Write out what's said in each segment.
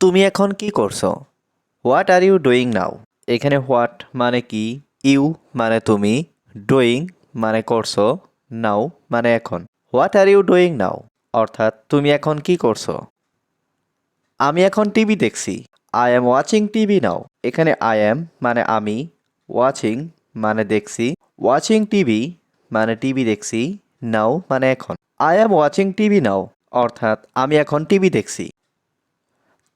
তুমি এখন কি করছ? What are you doing now এখানে হোয়াট মানে কি? ইউ মানে তুমি? ডুইং মানে করছ? নাও মানে এখন? What are you doing now অর্থাৎ তুমি এখন কি করছ? আমি এখন টিভি দেখছি। I am watching TV now এখানে আই এম মানে আমি। ওয়াচিং মানে দেখছি। ওয়াচিং টিভি মানে টিভি দেখছি। নাও মানে এখন? I am watching TV now অর্থাৎ আমি এখন টিভি দেখছি।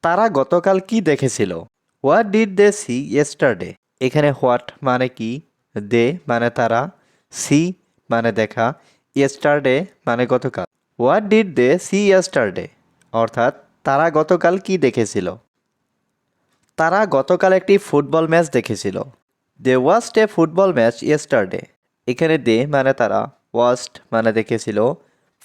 তারা গতকাল কি দেখেছিল? What did they see yesterday এখানে হোয়াট মানে কি? দে মানে তারা। সি মানে দেখা। ইয়েস্টারডে মানে গতকাল। What did they see yesterday অর্থাৎ তারা গতকাল কি দেখেছিল? তারা গতকাল একটি ফুটবল ম্যাচ দেখেছিল। They watched a football match yesterday এখানে দে মানে তারা। ওয়াস্ট মানে দেখেছিল।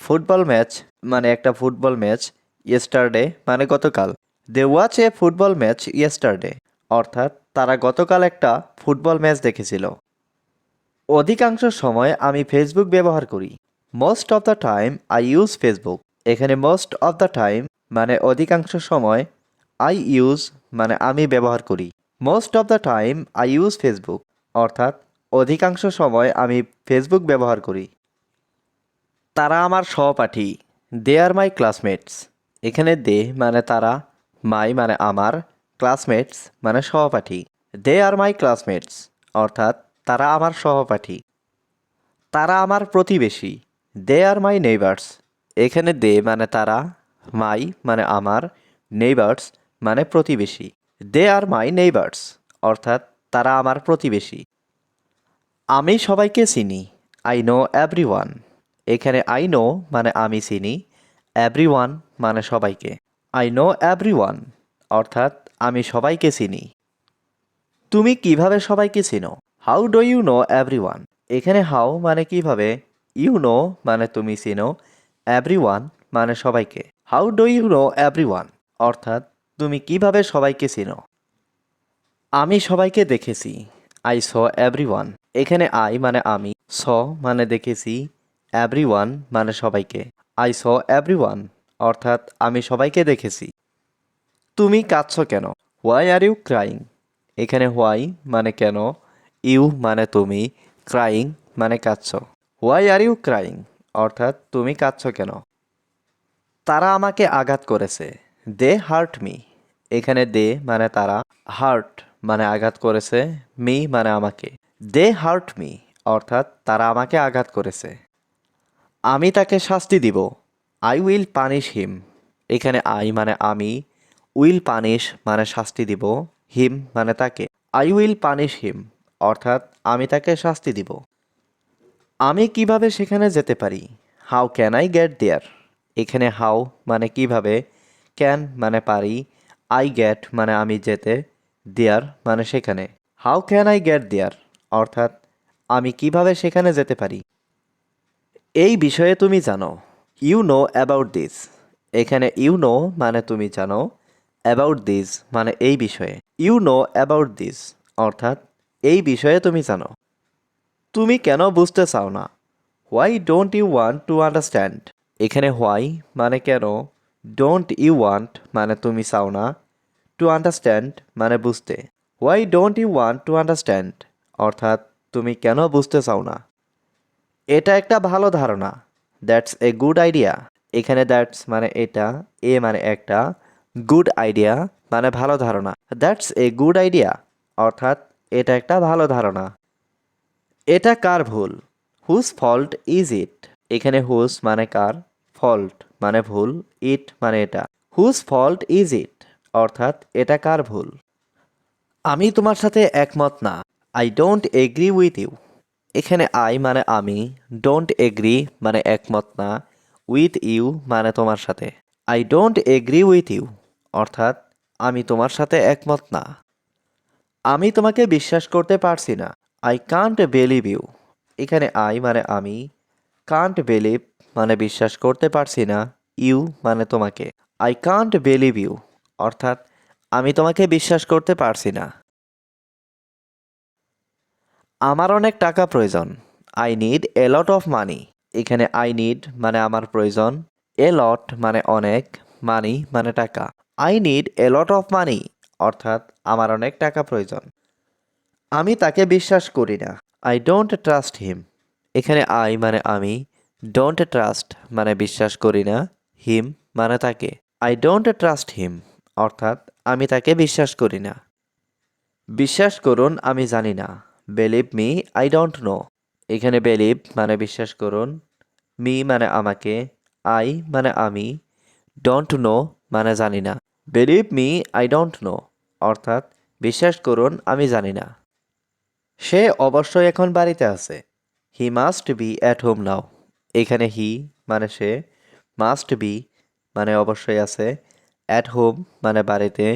ফুটবল ম্যাচ মানে একটা ফুটবল ম্যাচ। ইয়েস্টারডে মানে গতকাল। They watch a football match yesterday অর্থাৎ, তারা গতকাল একটা ফুটবল ম্যাচ দেখেছিল। অধিকাংশ সময় আমি ফেসবুক ব্যবহার করি। Most of the time I use Facebook এখানে মোস্ট অফ দ্য টাইম মানে অধিকাংশ সময় আই ইউজ মানে আমি ব্যবহার করি। Most of the time I use Facebook অর্থাৎ, অধিকাংশ সময় আমি ফেসবুক ব্যবহার করি। তারা আমার সহপাঠী। দে আর মাই ক্লাসমেটস এখানে দে মানে তারা মাই মানে আমার ক্লাসমেটস মানে সহপাঠী। দে আর মাই ক্লাসমেটস অর্থাৎ তারা আমার সহপাঠী। তারা আমার প্রতিবেশী দে আর মাই নেইবার্স এখানে দে মানে তারা মাই মানে আমার নেইবার্স মানে প্রতিবেশী। দে আর মাই নেইবার্স অর্থাৎ তারা আমার প্রতিবেশী। আমি সবাইকে চিনি আই নো এভরি এখানে আই নো মানে আমি চিনি এভরি মানে সবাইকে। আই নো এভরি ওয়ান অর্থাৎ আমি সবাইকে চিনি। তুমি কীভাবে সবাইকে চিনো? How do you know everyone এখানে হাউ মানে কীভাবে? ইউ নো মানে তুমি চিনো। এভরি ওয়ান মানে সবাইকে। How do you know everyone অর্থাৎ তুমি কীভাবে সবাইকে চিনো? আমি সবাইকে দেখেছি। আই স এভরি ওয়ান এখানে আই মানে আমি। স মানে দেখেছি। এভরি ওয়ান মানে সবাইকে। আই স এভরি ওয়ান অর্থাৎ আমি সবাইকে দেখেছি। তুমি কাঁদছ কেন? হোয়াই আর ইউ ক্রাইং এখানে হোয়াই মানে কেন? ইউ মানে তুমি। ক্রাইং মানে কাঁদছ। হোয়াই আর ইউ ক্রাইং অর্থাৎ তুমি কাঁদছ কেন? তারা আমাকে আঘাত করেছে। দে হার্ট মি এখানে দে মানে তারা। হার্ট মানে আঘাত করেছে। মি মানে আমাকে। দে হার্ট মি অর্থাৎ তারা আমাকে আঘাত করেছে। আমি তাকে শাস্তি দিব। আই উইল পানিশ হিম এখানে আই মানে আমি উইল পানিশ মানে শাস্তি দিব হিম মানে তাকে। আই উইল পানিশ হিম অর্থাৎ আমি তাকে শাস্তি দিব। আমি কীভাবে সেখানে যেতে পারি? How can I get there এখানে হাউ মানে কীভাবে ক্যান মানে পারি আই গেট মানে আমি যেতে দেয়ার মানে সেখানে। How can I get there অর্থাৎ আমি কীভাবে সেখানে যেতে পারি? এই বিষয়ে তুমি জানো। ইউ নো অ্যাবাউট দিস এখানে ইউ নো মানে তুমি জানো অ্যাবাউট দিস মানে এই বিষয়ে। ইউ নো অ্যাবাউট দিস অর্থাৎ এই বিষয়ে তুমি জানো। তুমি কেন বুঝতে চাও না? Why don't you want to understand এখানে হোয়াই মানে কেন? ডোন্ট ইউ ওয়ান্ট মানে তুমি চাও না টু আন্ডারস্ট্যান্ড মানে বুঝতে। Why don't you want to understand অর্থাৎ তুমি কেন বুঝতে চাও না? এটা একটা ভালো ধারণা। দ্যাটস এ গুড আইডিয়া এখানে দ্যাটস মানে এটা এ মানে একটা গুড আইডিয়া মানে ভালো ধারণা। দ্যাটস এ গুড আইডিয়া অর্থাৎ এটা একটা ভালো ধারণা। এটা কার ভুল? হুজ ফল্ট ইজ ইট এখানে হুজ মানে কার? ফল্ট মানে ভুল ইট মানে এটা। হুজ ফল্ট ইজ ইট অর্থাৎ এটা কার ভুল? আমি তোমার সাথে একমত না। I don't agree with you এখানে আই মানে আমি ডোন্ট এগ্রি মানে একমত না উইথ ইউ মানে তোমার সাথে। I don't agree with you অর্থাৎ আমি তোমার সাথে একমত না। আমি তোমাকে বিশ্বাস করতে পারছি না। আই কান্ট বিলিভ ইউ এখানে আই মানে আমি কান্ট বিলিভ মানে বিশ্বাস করতে পারছি না ইউ মানে তোমাকে। আই কান্ট বিলিভ ইউ অর্থাৎ আমি তোমাকে বিশ্বাস করতে পারছি না। আমার অনেক টাকা প্রয়োজন। I need a lot of money এখানে আই নিড মানে আমার প্রয়োজন। এ লট মানে অনেক। মানি মানে টাকা। I need a lot of money অর্থাৎ আমার অনেক টাকা প্রয়োজন। আমি তাকে বিশ্বাস করি না। আই ডোন্ট ট্রাস্ট হিম এখানে আই মানে আমি। ডোন্ট ট্রাস্ট মানে বিশ্বাস করি না। হিম মানে তাকে। আই ডোন্ট ট্রাস্ট হিম অর্থাৎ আমি তাকে বিশ্বাস করি না। বিশ্বাস করুন, আমি জানি না। Believe me I don't know এখানে বেলিভ মানে বিশ্বাস করুন মি মানে আমাকে আই মানে আমি ডোন্ট নো মানে জানি না। Believe me I don't know অর্থাৎ বিশ্বাস করুন, আমি জানি না। সে অবশ্যই এখন বাড়িতে আছে। He must be at home now এখানে হি মানে সে মাস্ট বি মানে অবশ্যই আছে। অ্যাট হোম মানে বাড়িতে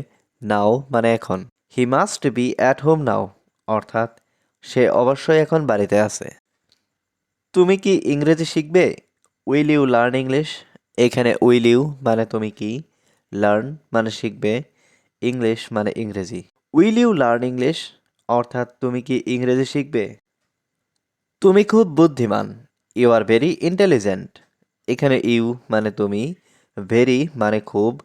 নাও মানে এখন। He must be at home now অর্থাৎ সে অবশ্যই এখন বাড়িতে আছে। তুমি কি ইংরেজি শিখবে? Will you learn English? এখানে উইল ইউ মানে তুমি কি? লার্ন মানে শিখবে। ইংলিশ মানে ইংরেজি। Will you learn English? অর্থাৎ তুমি কি ইংরেজি শিখবে? তুমি খুব বুদ্ধিমান। You are very intelligent. এখানে ইউ মানে তুমি। ভেরি মানে খুব।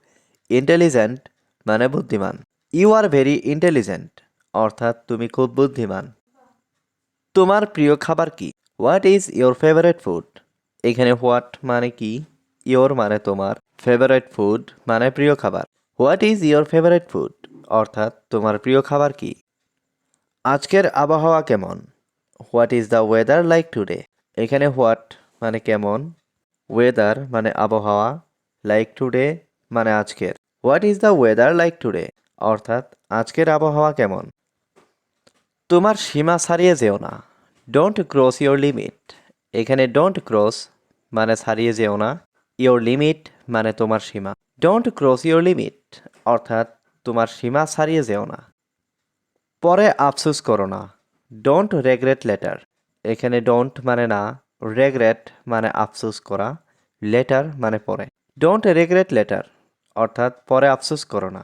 ইন্টেলিজেন্ট মানে বুদ্ধিমান। You are very intelligent. অর্থাৎ তুমি খুব বুদ্ধিমান। তোমার প্রিয় খাবার কি? What is your favourite food এখানে হোয়াট মানে কি? ইয়োর মানে তোমার ফেভারেট ফুড মানে প্রিয় খাবার। What is your favourite food অর্থাৎ তোমার প্রিয় খাবার কি? আজকের আবহাওয়া কেমন? What is the weather like today এখানে হোয়াট মানে কেমন? ওয়েদার মানে আবহাওয়া। লাইক টুডে মানে আজকের। What is the weather like today অর্থাৎ আজকের আবহাওয়া কেমন? তোমার সীমা ছাড়িয়ে যেও না। ডোন্ট ক্রস ইয়োর লিমিট এখানে ডোন্ট ক্রস মানে ছাড়িয়ে যেও না। ইয়োর লিমিট মানে তোমার সীমা। ডোন্ট ক্রস ইয়োর লিমিট অর্থাৎ তোমার সীমা ছাড়িয়ে যেও না। পরে আফসোস করো না। ডোন্ট রেগ্রেট লেটার এখানে ডোন্ট মানে না। রেগ্রেট মানে আফসোস করা। লেটার মানে পরে। ডোন্ট রেগ্রেট লেটার অর্থাৎ পরে আফসোস করো না।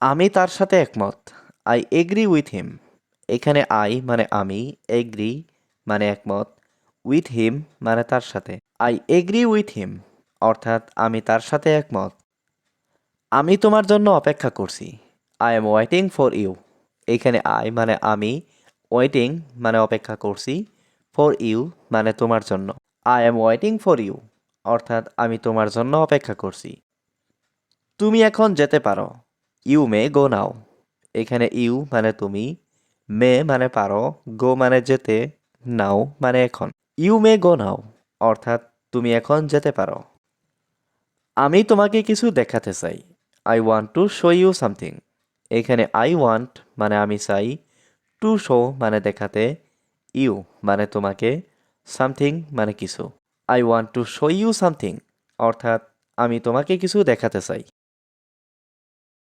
আমি তার সাথে একমত। আই এগ্রি উইথ হিম এখানে আই মানে আমি, এগ্রি মানে একমত, উইথ হিম মানে তার সাথে। আই এগ্রি উইথ হিম, অর্থাৎ আমি তার সাথে একমত। আমি তোমার জন্য অপেক্ষা করছি। I am waiting for you. এখানে আই মানে আমি ওয়েটিং মানে অপেক্ষা করছি, ফর ইউ মানে তোমার জন্য। I am waiting for you, অর্থাৎ আমি তোমার জন্য অপেক্ষা করছি। তুমি এখন যেতে পারো। You may go now. এখানে ইউ মানে তুমি মে মানে পারো গো মানে যেতে নাও মানে এখন। ইউ মে গো নাও অর্থাৎ তুমি এখন যেতে পারো আমি তোমাকে কিছু দেখাতে চাই। I want to show you something. এখানে আই ওয়ান্ট মানে আমি চাই, টু শো মানে দেখাতে, ইউ মানে তোমাকে, সামথিং মানে কিছু। I want to show you something অর্থাৎ আমি তোমাকে কিছু দেখাতে চাই।